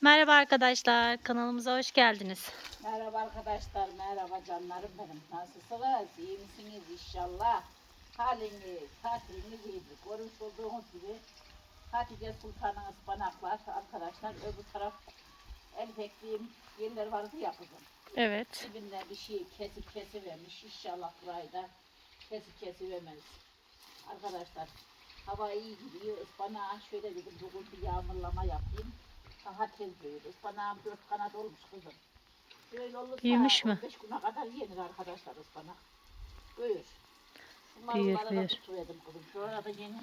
Merhaba arkadaşlar, kanalımıza hoş geldiniz. Merhaba arkadaşlar, merhaba canlarım benim. Nasılsınız? İyi misiniz inşallah? Haliniz, tatiliniz iyidir. Görmüş olduğunuz gibi Hatice Sultan'ın ıspanaklar arkadaşlar. Öbür taraf el bekliğim yerler vardı ya kızım. Evet, Dibinden bir şey kesip kesivermiş. İnşallah burayı da kesip kesivermez. Arkadaşlar hava iyi gidiyor. Ispanağı şöyle dedim bugün bir yağmurlama yapayım. Tez büyür. Ispanağım dört kanat olmuş kızım. Böyle olursa Büyümüş mü? 15 güne kadar yenir arkadaşlar ıspanak. Büyür. Şu Büyür, marulları da büyür. tutuverdim kızım. Şurada yeni.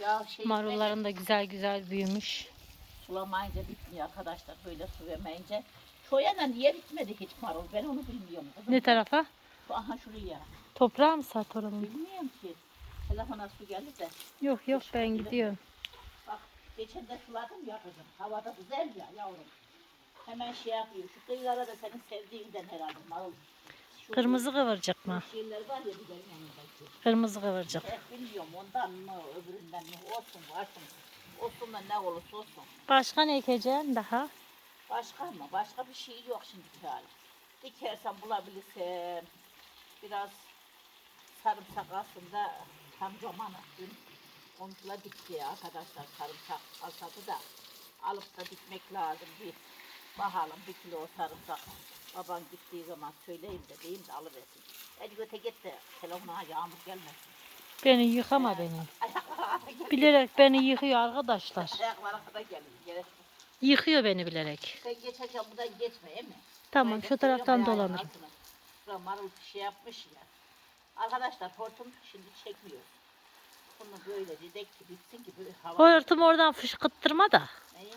Ya şey marulların da güzel güzel büyümüş. Sulamayınca bitmiyor arkadaşlar. Böyle su vermeyince. Çoyana niye bitmedi hiç marul? Ben onu bilmiyorum kızım. Ne tarafa? Şu- Aha şuraya. Toprağa mı sat oranın? Bilmiyorum ki. Telefona su geldi de. Yok yok ben gidiyorum. Geçen de suladım ya kızım. Havada güzel ya yavrum. Hemen şey yapıyor. Şu kıyılara da senin sevdiğinden herhalde marul. Şu Kırmızı kıvırcık mı? Şeyler var ya biberin yanındaki. Kırmızı kıvırcık. Eh bilmiyorum ondan mı öbüründen mi olsun varsın. Olsun da ne olursa olsun. Başka ne ekeceksin daha? Başka mı? Başka bir şey yok şimdi hali. Dikersem bulabilirsem biraz sarımsak aslında tam zamanı. Dün onunla dikti arkadaşlar sarımsak alsadı da alıp da dikmek lazım. Bir bakalım bir kilo sarımsak. Baban gittiği zaman söyleyeyim de diyeyim de alıversin. Hadi göte git de telefona yağmur gelmesin. Beni yıkama beni. Bilerek beni yıkıyor arkadaşlar. Ayaklara kadar gelin. Gerek yok. Yıkıyor beni bilerek. Sen geçerken buradan geçme değil mi? Tamam Ben şu taraftan dolanırım. marul şey yapmış ya. Arkadaşlar hortum şimdi çekmiyor. Bunu böyle dedek ki bitsin ki böyle hava. Hortum oradan fışkıttırma da Neyi?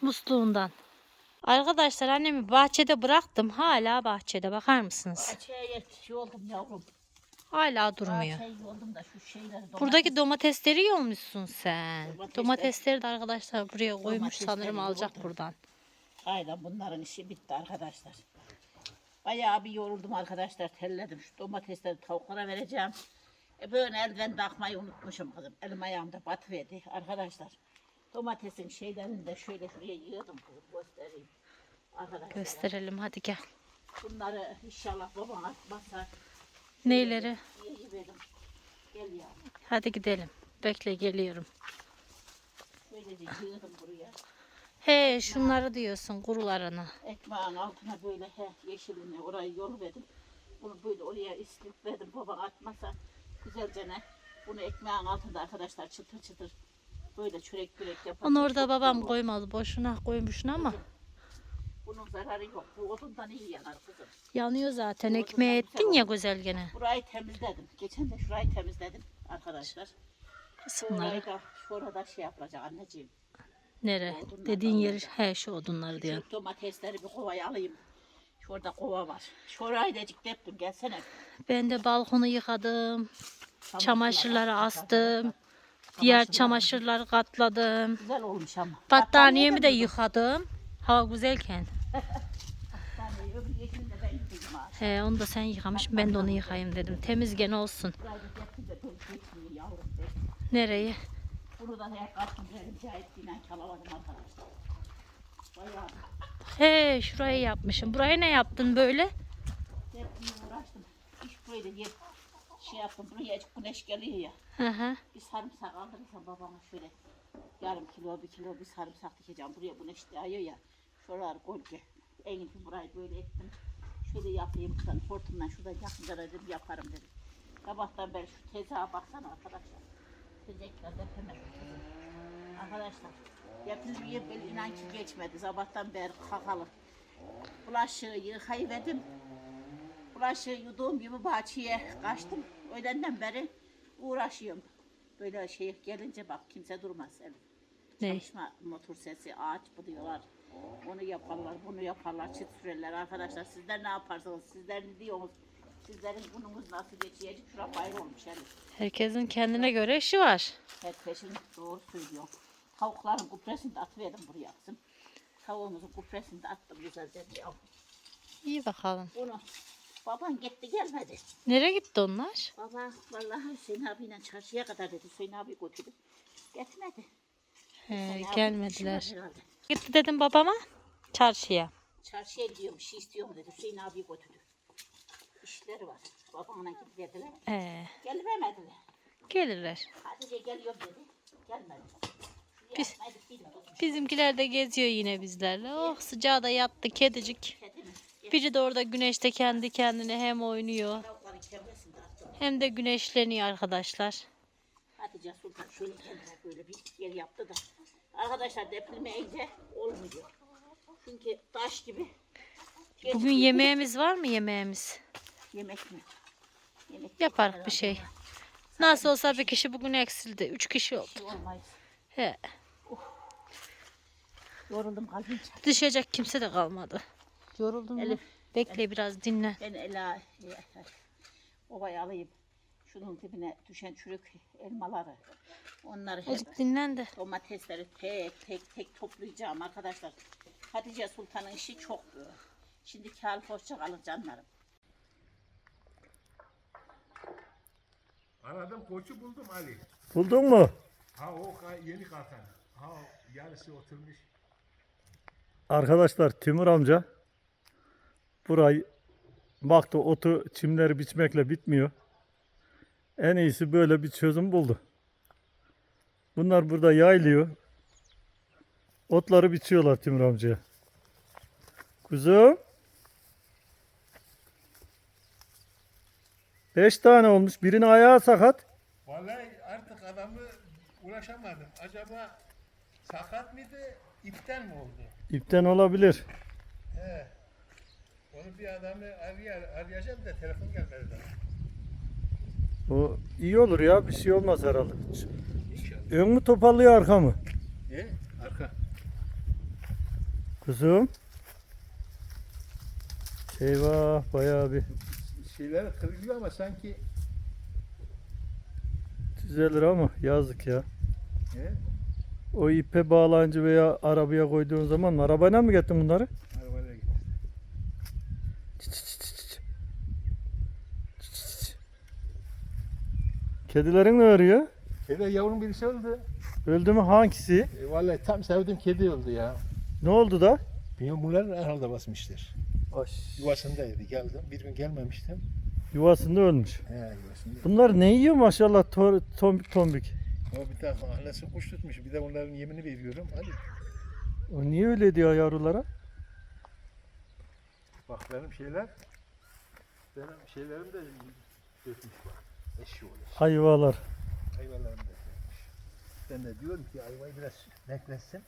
Musluğundan. Arkadaşlar annemi bahçede bıraktım. Hala bahçede bakar mısınız? Bahçeye yetişi oldum yavrum. Hala durmuyor. Bahçeye oldum da şu şeyleri domates- Buradaki domatesleri yiyormuşsun sen. Domatesler- Domatesleri de arkadaşlar buraya koymuş Domatesleri sanırım alacak yoğurdum. buradan. Aynen bunların işi bitti arkadaşlar. Bayağı bir yoruldum arkadaşlar. Telledim. Şu domatesleri tavuklara vereceğim. E böyle eldiven takmayı unutmuşum kızım. Elim ayağımda batıverdi arkadaşlar. Domatesin şeylerini de şöyle şuraya yığdım kızım göstereyim. Arkadaşlar Gösterelim hadi gel. bunları inşallah babam atmazsa Neyleri? iyi verim. Gel ya. Hadi gidelim. Bekle geliyorum. Böylece yığdım buraya. He şunları diyorsun kurularını. Ekmeğin altına böyle he, yeşilini orayı yol verdim. Bunu böyle oraya islip verdim. Baba atmasa güzelce ne. Bunu ekmeğin altında arkadaşlar çıtır çıtır böyle çörek börek yapar. Onu orada babam koymadı. Boşuna koymuşsun ama Bunun zararı yok. Bu odundan iyi yanar kızım. yanıyor zaten. Ekmeği güzel ettin ya oldu. güzel gene. Burayı temizledim. Geçen de şurayı temizledim arkadaşlar. Kısımları. Da şurada şey yapılacak anneciğim. Nere? Dediğin yeri he şu odunları diyor. Domatesleri bir kovaya alayım. Şurada kova var. Şurayı da ciklettim gelsene. Ben de balkonu yıkadım. Çamaşırlar Çamaşırları astım. astım. Diğer Çamaşırlar- çamaşırları katladım. Güzel olmuş ama. Battaniyemi de yıkadım. Hava güzelken. He onu da sen yıkamışsın. Ben de onu yıkayayım dedim. Temiz gene olsun. Burayı da getir de böyle geçmiyor yavrum. be. Nereye? Bunu da hep kaçtım benim cahitliğiyle çalamadım arkadaşlar. Bayağı He şurayı yapmışım. Buraya ne yaptın böyle? hep bunu uğraştım. İş böyle diye şey yaptım. Buraya güneş geliyor ya. Hı hı. Bir sarımsak aldırırsam babama şöyle yarım kilo bir kilo bir sarımsak dikeceğim. Buraya güneş yağıyor ya. Şuralar gölge. En iyisi burayı böyle ettim. Şöyle yapayım kızım. Hortumdan şurada yakınca dedim yaparım dedim. Sabahtan beri şu tezağa baksana arkadaşlar. Tezekler de hemen. Arkadaşlar. Yapılmıyor böyle inan ki geçmedi. Sabahtan beri kakalı. Bulaşığı yıkayıverdim. Bulaşığı yuduğum gibi bahçeye kaçtım. Öğlenden beri uğraşıyorum. Böyle şey gelince bak kimse durmaz Elif. Ne? Çalışma motor sesi ağaç buluyorlar. Onu yaparlar, bunu yaparlar, çit sürerler. Arkadaşlar sizler ne yaparsınız? Sizler ne diyorsunuz? Sizlerin bununuz nasıl geçecek? Şura bayır olmuş Elif. Herkesin kendine göre işi var. Herkesin doğru söylüyor. Tavukların kupresini de atıverdim buraya kızım. Tavuğumuzun kupresini de attım güzelce. Ya İyi bakalım. Bunu baban gitti gelmedi. Nereye gitti onlar? Baba vallahi Hüseyin abiyle çarşıya kadar dedi. Hüseyin abi götürdü. Gitmedi. He, gelmediler. Gitti dedim babama çarşıya. Çarşıya gidiyorum, bir şey istiyorum dedi. Hüseyin abi götürdü. İşleri var. Babamla gidiverdiler. Ee, Gelmemediler. gelirler. Hatice geliyor dedi. Gelmedi. Biz- Bizimkiler de geziyor yine bizlerle. Oh sıcağı da yattı kedicik. Biri de orada güneşte kendi kendine hem oynuyor hem de güneşleniyor arkadaşlar. Hatice Sultan şöyle kendine böyle bir yer yaptı da. Arkadaşlar depreme iyice olmuyor. Çünkü taş gibi. Bugün yemeğimiz var mı yemeğimiz? Yemek mi? Yemek Yaparız bir şey. Nasıl olsa bir kişi bugün eksildi. Üç kişi oldu. Olmayız. He. Yoruldum kalbim çarptı. Düşecek kimse de kalmadı. Yoruldun mu? Elif. Bekle biraz dinle. Ben Ela ovayı alayım. Şunun dibine düşen çürük elmaları. Onları Azıcık dinlen de. domatesleri tek tek tek toplayacağım arkadaşlar. Hatice Sultan'ın işi çok büyük. Şimdi kâr hoşça kalın canlarım. Aradım koçu buldum Ali. Buldun mu? Ha o yeni kalkan. Ha yarısı oturmuş. Arkadaşlar Timur amca burayı baktı otu çimleri biçmekle bitmiyor. En iyisi böyle bir çözüm buldu. Bunlar burada yaylıyor. Otları biçiyorlar Timur amcaya. Kuzum. Beş tane olmuş. Birinin ayağı sakat. Vallahi artık adamı ulaşamadım. Acaba sakat mıydı, ipten mi oldu? İpten olabilir. He. Onu bir adamı arayar, arayacağım da telefon gelmedi daha. O iyi olur ya. Bir şey olmaz herhalde. İnşallah. Ön mü toparlıyor arka mı? E, arka. Kuzum. Eyvah bayağı bir Şeyler kırılıyor ama sanki düzelir ama yazık ya. He, O ipe bağlancı veya arabaya koyduğun zaman arabayla mı getirdin bunları? arabayla çıt çıt çıt. Çıt çıt çıt. Kedilerin ne arıyor? Kedi yavrun birisi öldü. Öldü mü hangisi? E, vallahi tam sevdiğim kedi öldü ya. Ne oldu da? Bilmiyorum bunlar herhalde basmıştır. Ay, Yuvasındaydı geldim. Bir gün gelmemiştim. Yuvasında ölmüş. He yuvasında. Bunlar ne yiyor maşallah tor- tombik tombik. Ama bir tane annesi kuş tutmuş. Bir de onların yemini veriyorum. Hadi. O niye öyle diyor yavrulara? Bak benim şeyler. Benim şeylerim de dökmüş bak. Eşi oluyor. Hayvalar. Ayvalarım da dökmüş. Ben de diyorum ki ayvayı biraz bekletsin.